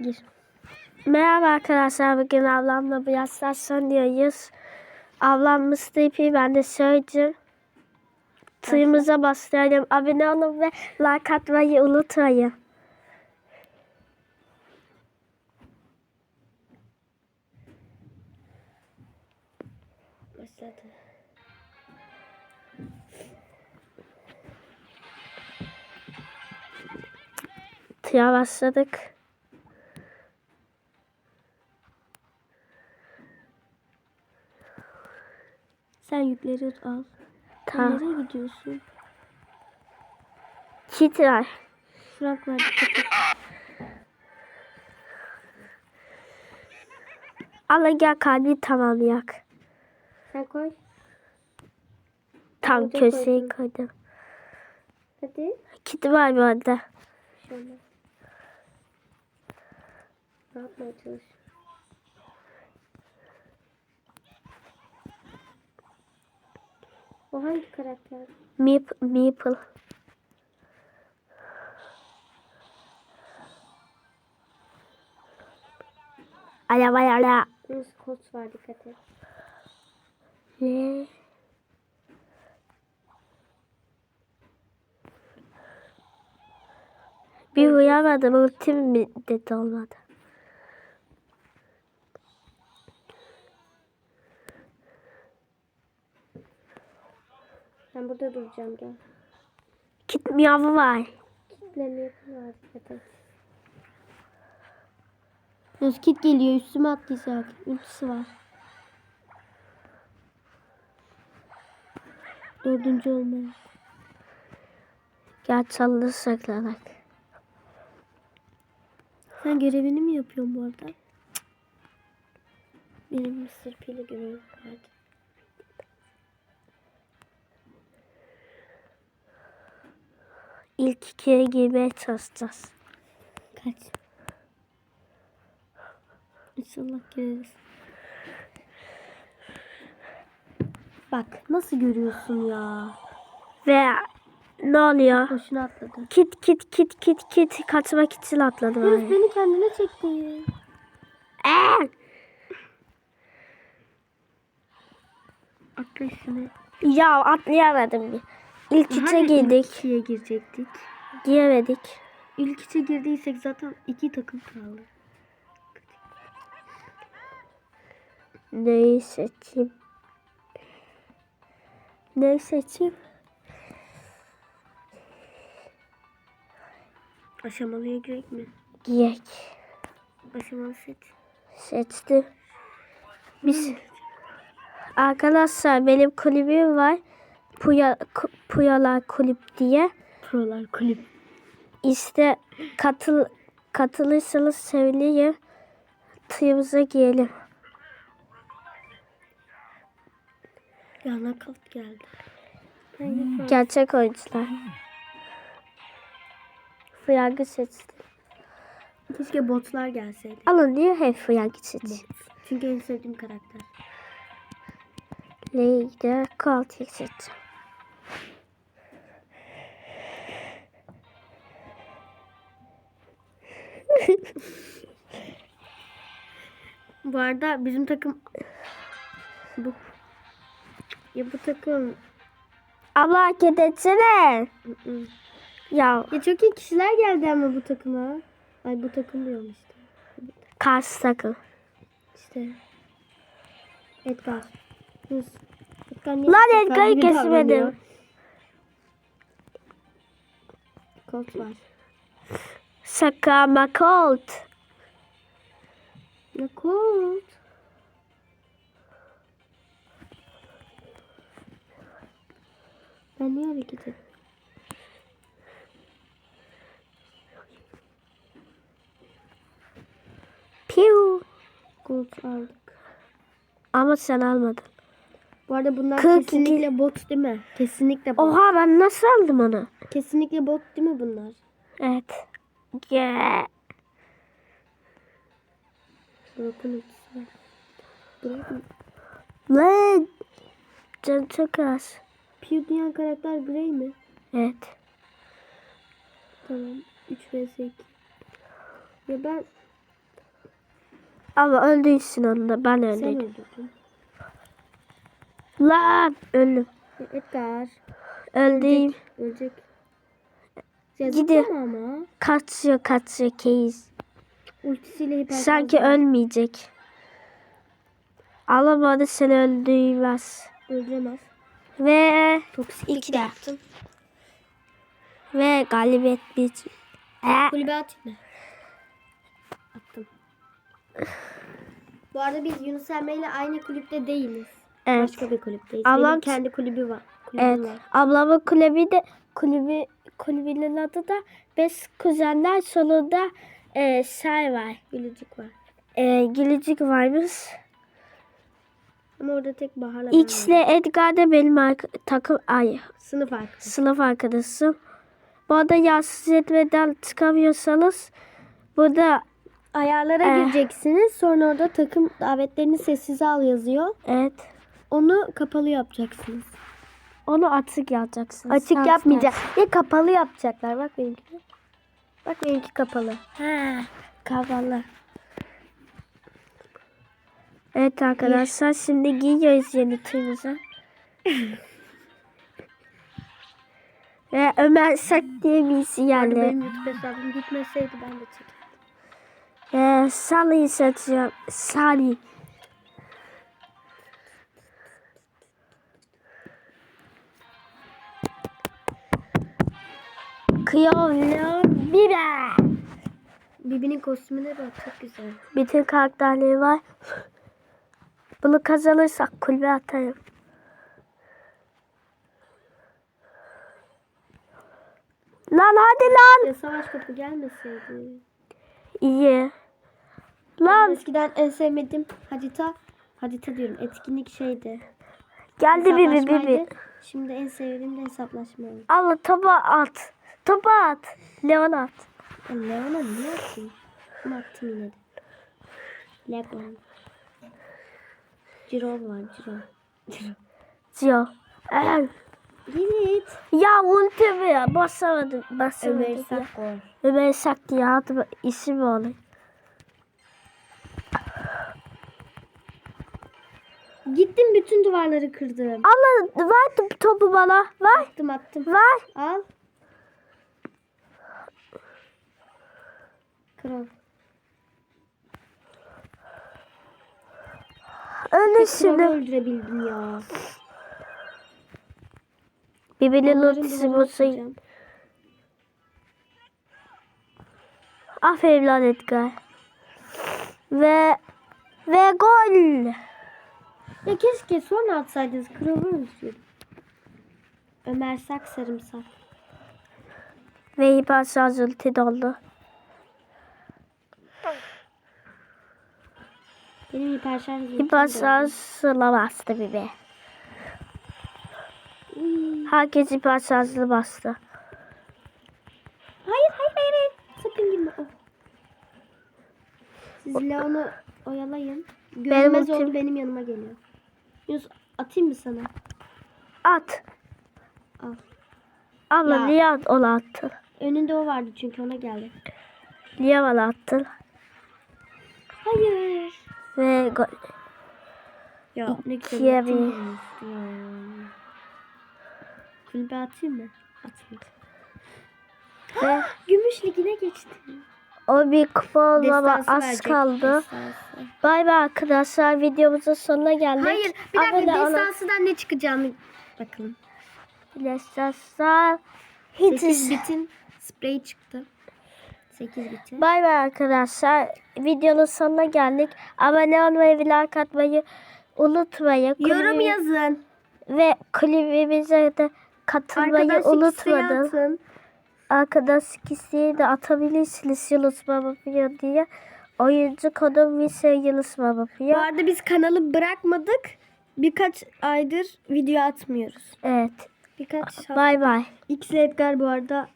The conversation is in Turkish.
Gir. Merhaba arkadaşlar. Bugün ablamla biraz saçlanıyoruz. Ablam Mustafa ben de söyleyeceğim. Suyumuza başlayalım. Abone olun ve like atmayı unutmayın. Başladı. Tıya başladık. Sen yükleri al. Tamam. Nereye gidiyorsun? Kit var. Frank var. Alın gel kalbi tamamlayak. Sen koy. Tam Orada köşeyi koydum. Hadi. Kit var bu arada. Şöyle. Ne yapmaya çalış? O hangi karakter? Meep, Meeple. Ala ala ala. Nasıl kod var dikkat et. Ne? Bir uyamadım. Ultim de olmadı. Ben burada duracağım gel. Kit miyavı var. Kitleme yapıyorlar dikkat et. Özkit geliyor üstüme atlayacak. Ultisi var. Dördüncü olmalı. Gel çaldı saklanak. Sen görevini mi yapıyorsun bu arada? Benim mısır pili görevim vardı. İlk ikiye girmeye çalışacağız. Kaç. İnşallah gireriz. Bak nasıl görüyorsun ya? Ve ne oluyor? Boşuna atladı. Kit kit kit kit kit kaçmak için atladı Yunus beni kendine çekti. Eee! Atla üstüne. Ya atlayamadım bir. İlk içe girdik. ikiye girecektik. Giremedik. İlk içe girdiysek zaten iki takım kaldı. Neyi seçeyim? Neyi seçeyim? Aşamalıya girek mi? Giyek. Aşamalı seç. Seçtim. Biz arkadaşlar benim kulübüm var. Puya, Puyalar Kulüp diye. Prolar kulüp. İşte katıl katılırsanız sevinirim. Tıyımıza giyelim. Ya nakavt geldi. Gerçek oyuncular. Fıyangı seçtim. Keşke botlar gelseydi. Alın niye hep fıyangı seçtim? Çünkü en sevdiğim karakter. Neydi? Kaltıyı seçtim. Bu arada bizim takım bu ya bu takım Abla hareket etsene. Ya ya çok iyi kişiler geldi ama bu takıma. Ay bu takım diyorum işte. karşı takım. İşte Edgar. Yunus. Edgar niye Lan Edgar Edgar'ı kesmedim. Colt var. Sakama Colt. Ya Colt. Ben niye hareket ettim? Piu. Colt aldık. Ama sen almadın. Bu arada bunlar 42. kesinlikle bot değil mi? Kesinlikle bot. Oha ben nasıl aldım onu? Kesinlikle bot değil mi bunlar? Evet. Ultisi var. Brock mu? Lan. Can çok az. Pew diyen karakter Grey mi? Evet. Tamam. 3 vs 2. Ya ben Ama öldüysün onu da ben Sen öldüydüm. öldürdün. Lan öldüm. Edgar. Öldüm. Ölecek. Gidiyor. Ama. Kaçıyor kaçıyor keyiz. Ultisiyle hiper Sanki ölmeyecek. Alamadı seni öldürmez. Öldüremez. Ve Toksiklik İki de. yaptım. ve galibiyet bir. Ee, Kulübe atayım mı? Attım. Bu arada biz Yunus Emre ile aynı kulüpte değiliz. evet. Başka bir kulüpteyiz. Ablam- Benim kendi kulübü var. Kulübüm Evet. var. Ablamın kulübü de kulübü kulübünün adı da Beş Kuzenler sonunda e, şey var. Gülücük var. E, Gülücük varmış. Ama orada tek Bahar'la X ile Edgar da benim arka- takım ay Sınıf arkadaşı. sınıf arkadaşım. Bu arada yansız etmeden çıkamıyorsanız burada Ayarlara Eh. gireceksiniz. Sonra orada takım davetlerini sessize al yazıyor. evet Onu kapalı yapacaksınız. Onu açık yapacaksınız. Açık Sans yapmayacak. Ya kapalı yapacaklar. Bak benimki. Bak benimki kapalı. Ha, kafalı. Evet arkadaşlar şimdi giyiyoruz yeni tüyümüzü. Ve Ömer Sak diye birisi Yani geldi. benim YouTube hesabım gitmeseydi ben de çekerdim. Ve Salih'i seçiyorum. Salih. Kıyavlı biber. Bibi'nin kostümüne bak çok güzel. Bütün karakterleri var. Bunu kazanırsak kulübe atarım. Lan hadi lan. Ya savaş topu gelmeseydi. İyi. Lan. Lan Eskiden en sevmediğim harita, harita diyorum etkinlik şeydi. geldi bibi bibi. Şimdi en sevdiğim de hesaplaşma. Allah topa at. Topa at. Leon at. Ya Leon'a niye attın? Ama attım yine de. Leon. Cirol var Cirol. Diyor. Eğer- Git. Ya ultimi ya basamadım. Basamadım. Ömer ya. Sakor. Ömer Sak diye adı isim olur. Gittim bütün duvarları kırdım. Allah ver top- topu bana. Ver. Attım attım. Ver. Al. Kral. Şimdi. öldürebildim ya. Birbirinin Onların ultisi duvarını bulsa. kıracağım. Aferin lan Edgar. Ve ve gol. Ya keşke sonra atsaydınız. Kralı öldürdüm. Ömer Sak sarımsak. Ve hiper şarj ulti doldu. Benim hiper şarj Hiper şarj sıla bastı bibi. Herkes hiper şarjlı bastı. Hayır hayır hayır. hayır. Sakın girme. Oh. Siz Leon'u oyalayın. Görünmez ultim- oldu benim yanıma geliyor. Yunus atayım mı sana? At. Al. Abla niye at, onu attın? Önünde o vardı çünkü ona geldi. Niye bana attın? Hayır. Ve gol. Ya ne güzel bir. Kulübe atayım mı? Atayım. Ve Gümüş ligine geçti. o bir kupa olmama Destansı az verecek, kaldı. destansı. Bay bay arkadaşlar videomuzun sonuna geldik. Hayır bir dakika Abone olun. destansıdan ne çıkacağını bakalım. Destansı. 8 Hiç. bitin sprey çıktı. 8 bitin. Bay bay arkadaşlar. Videonun sonuna geldik. Abone olmayı ve like atmayı unutmayın. Yorum Kulübü- yazın. Ve kulübümüze de katılmayı Arkadaşlık isteği unutmadın. atın. Arkadaşlık isteği de atabilirsiniz Yunus Baba Piyo diye. Oyuncu kodum Vise Yunus Baba Piyo. Bu arada biz kanalı bırakmadık. Birkaç aydır video atmıyoruz. Evet. Birkaç Bay bay. X Edgar bu arada